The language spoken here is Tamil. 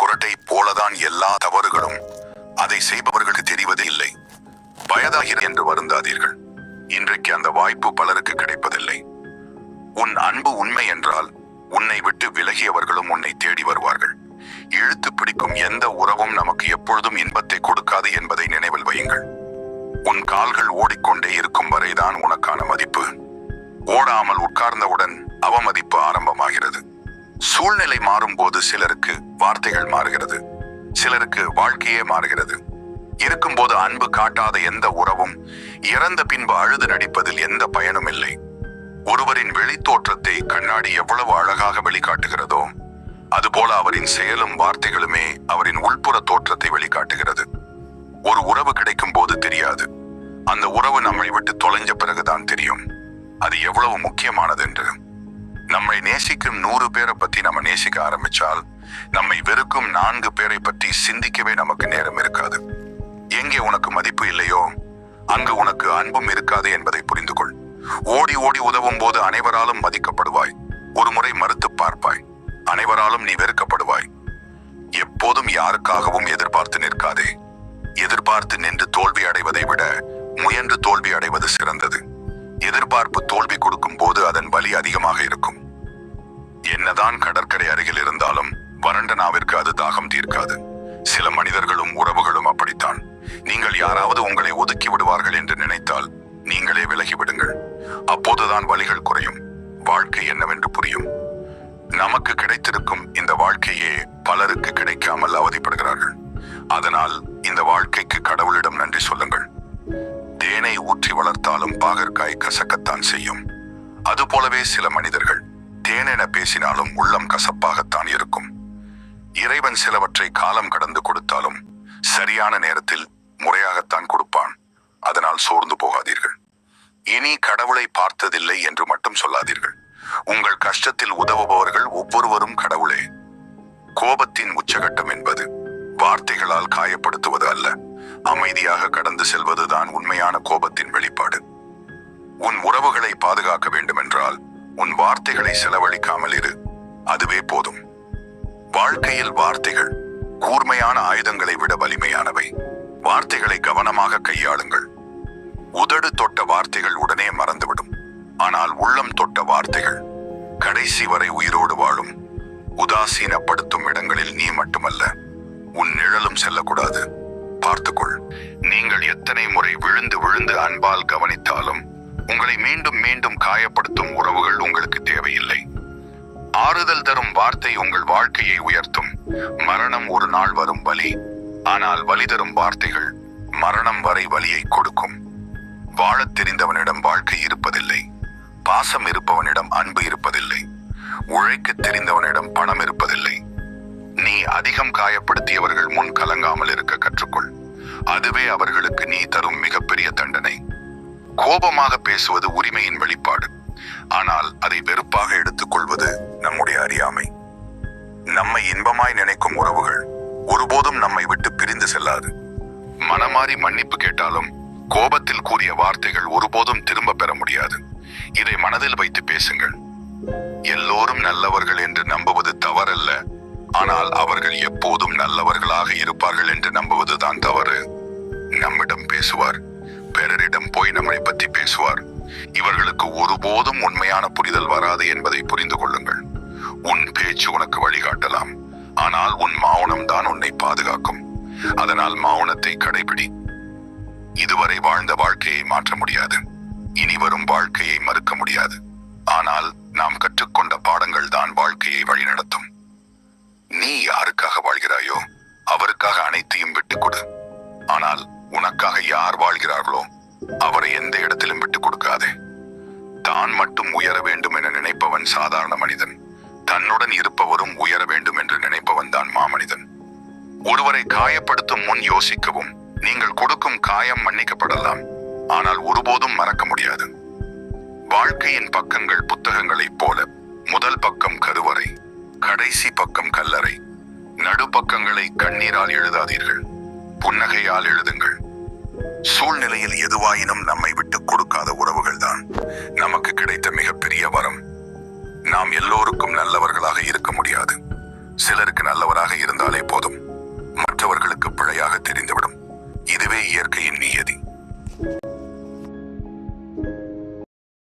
குரட்டை போலதான் எல்லா தவறுகளும். அதை செய்பவர்களுக்கு தெரிவதே இல்லை. வயதாகிற என்று வருந்தாதீர்கள். இன்றைக்கு அந்த வாய்ப்பு பலருக்கு கிடைப்பதில்லை. உன் அன்பு உண்மை என்றால் உன்னை விட்டு விலகியவர்களும் உன்னை தேடி வருவார்கள். இழுத்து பிடிக்கும் எந்த உறவும் நமக்கு எப்பொழுதும் இன்பத்தை கொடுக்காது என்பதை நினைவில் வையுங்கள். உன் கால்கள் ஓடிக்கொண்டே இருக்கும் வரைதான் உனக்கான மதிப்பு. ஓடாமல் உட்கார்ந்தவுடன் அவமதிப்பு ஆரம்பமாகிறது. சூழ்நிலை மாறும்போது சிலருக்கு வார்த்தைகள் மாறுகிறது. சிலருக்கு வாழ்க்கையே மாறுகிறது. இருக்கும்போது அன்பு காட்டாத எந்த உறவும் இறந்த பின்பு அழுது நடிப்பதில் எந்த பயனும் இல்லை. ஒருவரின் வெளித்தோற்றத்தை கண்ணாடி எவ்வளவு அழகாக வெளிக்காட்டுகிறதோ அதுபோல அவரின் செயலும் வார்த்தைகளுமே அவரின் உள்புற தோற்றத்தை வெளிக்காட்டுகிறது. ஒரு உறவு கிடைக்கும் போது தெரியாது. அந்த உறவு நம்மை விட்டு தொலைஞ்ச பிறகுதான் தெரியும். அது எவ்வளவு முக்கியமானது என்று. நம்மை நேசிக்கும் நூறு பேரை பத்தி நம்ம நேசிக்க ஆரம்பிச்சால் நம்மை வெறுக்கும் நான்கு பேரை பற்றி சிந்திக்கவே நமக்கு நேரம் இருக்காது. எங்கே உனக்கு மதிப்பு இல்லையோ அங்கு உனக்கு அன்பும் இருக்காது என்பதை புரிந்து கொள் ஓடி ஓடி உதவும் போது அனைவராலும் மதிக்கப்படுவாய். ஒரு முறை மறுத்து பார்ப்பாய். அனைவராலும் நீ வெறுக்கப்படுவாய். எப்போதும் யாருக்காகவும் எதிர்பார்த்து நிற்காதே. எதிர்பார்த்து நின்று தோல்வி அடைவதை விட முயன்று தோல்வி அடைவது சிறந்தது. எதிர்பார்ப்பு தோல்வி கொடுக்கும் போது அதன் வலி அதிகமாக இருக்கும். என்னதான் கடற்கரை அருகில் இருந்தாலும் வறண்ட நாவிற்கு அது தாகம் தீர்க்காது. சில மனிதர்களும் உறவுகளும் அப்படித்தான். நீங்கள் யாராவது உங்களை ஒதுக்கி விடுவார்கள் என்று நினைத்தால் நீங்களே விலகிவிடுங்கள் அப்போதுதான் வலிகள் குறையும். வாழ்க்கை என்னவென்று புரியும். நமக்கு கிடைத்திருக்கும் இந்த வாழ்க்கையே பலருக்கு கிடைக்காமல் அவதிப்படுகிறார்கள். அதனால் இந்த வாழ்க்கைக்கு கடவுளிடம் நன்றி சொல்லுங்கள். தேனை ஊற்றி வளர்த்தாலும் பாகற்காய் கசக்கத்தான் செய்யும். அதுபோலவே சில மனிதர்கள் ஏனென பேசினாலும் உள்ளம் கசப்பாகத்தான் இருக்கும். இறைவன் சிலவற்றை காலம் கடந்து கொடுத்தாலும் சரியான நேரத்தில் முறையாகத்தான் கொடுப்பான். அதனால் சோர்ந்து போகாதீர்கள். இனி கடவுளை பார்த்ததில்லை என்று மட்டும் சொல்லாதீர்கள். உங்கள் கஷ்டத்தில் உதவுபவர்கள் ஒவ்வொருவரும் கடவுளே. கோபத்தின் உச்சகட்டம் என்பது வார்த்தைகளால் காயப்படுத்துவது அல்ல. அமைதியாக கடந்து செல்வதுதான் உண்மையான கோபத்தின் வெளிப்பாடு. உன் உறவுகளை பாதுகாக்க வேண்டுமென்றால் உன் வார்த்தைகளை செலவழிக்காமல் இரு. அதுவே போதும். வாழ்க்கையில் வார்த்தைகள் கூர்மையான ஆயுதங்களை விட வலிமையானவை. வார்த்தைகளை கவனமாக கையாளுங்கள். உதடு தொட்ட வார்த்தைகள் உடனே மறந்துவிடும். ஆனால் உள்ளம் தொட்ட வார்த்தைகள் கடைசி வரை உயிரோடு வாழும். உதாசீனப்படுத்தும் இடங்களில் நீ மட்டுமல்ல உன் நிழலும் செல்லக்கூடாது. பார்த்துக்கொள் நீங்கள் எத்தனை முறை விழுந்து விழுந்து அன்பால் கவனித்தாலும் உங்களை மீண்டும் மீண்டும் காயப்படுத்தும் உறவுகள் உங்களுக்கு தேவையில்லை. ஆறுதல் தரும் வார்த்தை உங்கள் வாழ்க்கையை உயர்த்தும். மரணம் ஒரு நாள் வரும் வலி ஆனால் வலி தரும் வார்த்தைகள் மரணம் வரை வலியை கொடுக்கும். வாழத் தெரிந்தவனிடம் வாழ்க்கை இருப்பதில்லை பாசம் இருப்பவனிடம் அன்பு இருப்பதில்லை உழைக்கத் தெரிந்தவனிடம் பணம் இருப்பதில்லை. நீ அதிகம் காயப்படுத்தியவர்கள் முன் கலங்காமல் இருக்க கற்றுக்கொள். அதுவே அவர்களுக்கு நீ தரும் மிகப்பெரிய தண்டனை. கோபமாக பேசுவது உரிமையின் வெளிப்பாடு. ஆனால் அதை வெறுப்பாக எடுத்துக்கொள்வது நம்முடைய அறியாமை. நம்மை இன்பமாய் நினைக்கும் உறவுகள் ஒருபோதும் நம்மை விட்டு பிரிந்து செல்லாது. மனமாறி மன்னிப்பு கேட்டாலும் கோபத்தில் கூறிய வார்த்தைகள் ஒருபோதும் திரும்ப பெற முடியாது. இதை மனதில் வைத்து பேசுங்கள். எல்லோரும் நல்லவர்கள் என்று நம்புவது தவறல்ல. ஆனால் அவர்கள் எப்போதும் நல்லவர்களாக இருப்பார்கள் என்று நம்புவதுதான் தவறு. நம்மிடம் பேசுவார். பிறரிடம் போய் நம்மை பற்றி பேசுவார். இவர்களுக்கு ஒருபோதும் உண்மையான புரிதல் வராது என்பதை புரிந்து கொள்ளுங்கள். உன் பேச்சு உனக்கு வழிகாட்டலாம். ஆனால் உன் மௌனம் தான் உன்னை பாதுகாக்கும். அதனால் மௌனத்தை கடைபிடி. இதுவரை வாழ்ந்த வாழ்க்கையை மாற்ற முடியாது. இனி வரும் வாழ்க்கையை மறுக்க முடியாது. ஆனால் நாம் கற்றுக்கொண்ட பாடங்கள் தான் வாழ்க்கையை வழிநடத்தும். நீ யாருக்காக வாழ்கிறாயோ அவருக்காக அனைத்தையும் விட்டுக் கொடு. ஆனால் உனக்காக யார் வாழ்கிறார்களோ அவரை எந்த இடத்திலும் விட்டுக் கொடுக்காதே. தான் மட்டும் உயர வேண்டும் என நினைப்பவன் சாதாரண மனிதன். தன்னுடன் இருப்பவரும் உயர வேண்டும் என்று நினைப்பவன் தான் மாமனிதன். ஒருவரை காயப்படுத்தும் முன் யோசிக்கவும். நீங்கள் கொடுக்கும் காயம் மன்னிக்கப்படலாம். ஆனால் ஒருபோதும் மறக்க முடியாது. வாழ்க்கையின் பக்கங்கள் புத்தகங்களைப் போல. முதல் பக்கம் கருவறை கடைசி பக்கம் கல்லறை. நடுப்பக்கங்களை கண்ணீரால் எழுதாதீர்கள். புன்னகையால் எழுதுங்கள். சூழ்நிலையில் எதுவாயினும் நம்மை விட்டு கொடுக்காத உறவுகள் தான் நமக்கு கிடைத்த மிகப்பெரிய வரம். நாம் எல்லோருக்கும் நல்லவர்களாக இருக்க முடியாது. சிலருக்கு நல்லவராக இருந்தாலே போதும். மற்றவர்களுக்கு பிழையாக தெரிந்துவிடும். இதுவே இயற்கையின்